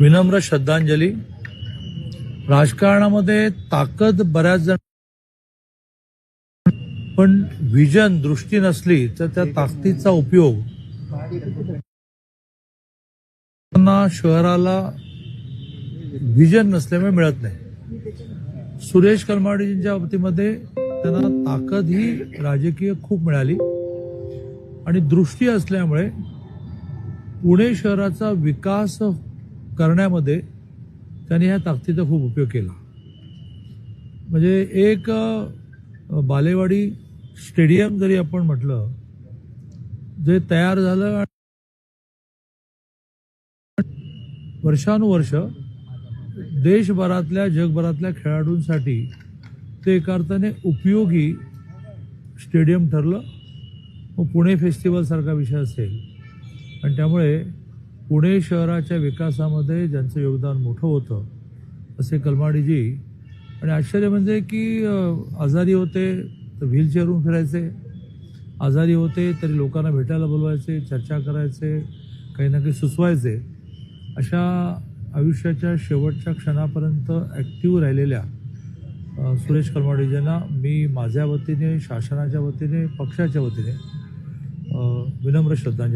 विनम्र श्रद्धांजली. राजकारणामध्ये ताकद बऱ्याच जण पण विजन दृष्टी नसली तर त्या ताकदीचा उपयोग शहराला विजन नसल्यामुळे मिळत नाही. सुरेश कलमाडीजींच्या बाबतीमध्ये त्यांना ताकद ही राजकीय खूप मिळाली. आणि दृष्टी असल्यामुळे पुणे शहराचा विकास करण्यामध्ये त्यांनी ह्या ताकदीचा खूप उपयोग केला. म्हणजे एक बालेवाडी स्टेडियम जरी आपण म्हटलं जे तयार झालं वर्षानुवर्ष देशभरातल्या जगभरातल्या खेळाडूंसाठी ते एका अर्थाने उपयोगी स्टेडियम ठरलं. मग पुणे फेस्टिवलसारखा विषय असेल. आणि त्यामुळे पुणे शहराच्या विकासामध्ये ज्यांचं योगदान मोठं होतं असे कलमाडीजी. आणि आश्चर्य म्हणजे की आजारी होते तर व्हीलचेअरहून फिरायचे. आजारी होते तरी लोकांना भेटायला बोलवायचे चर्चा करायचे काही ना काही सुचवायचे. अशा आयुष्याच्या शेवटच्या क्षणापर्यंत ॲक्टिव्ह राहिलेल्या सुरेश कलमाडीजींना मी माझ्या वतीने शासनाच्या वतीने पक्षाच्या वतीने विनम्र श्रद्धांजली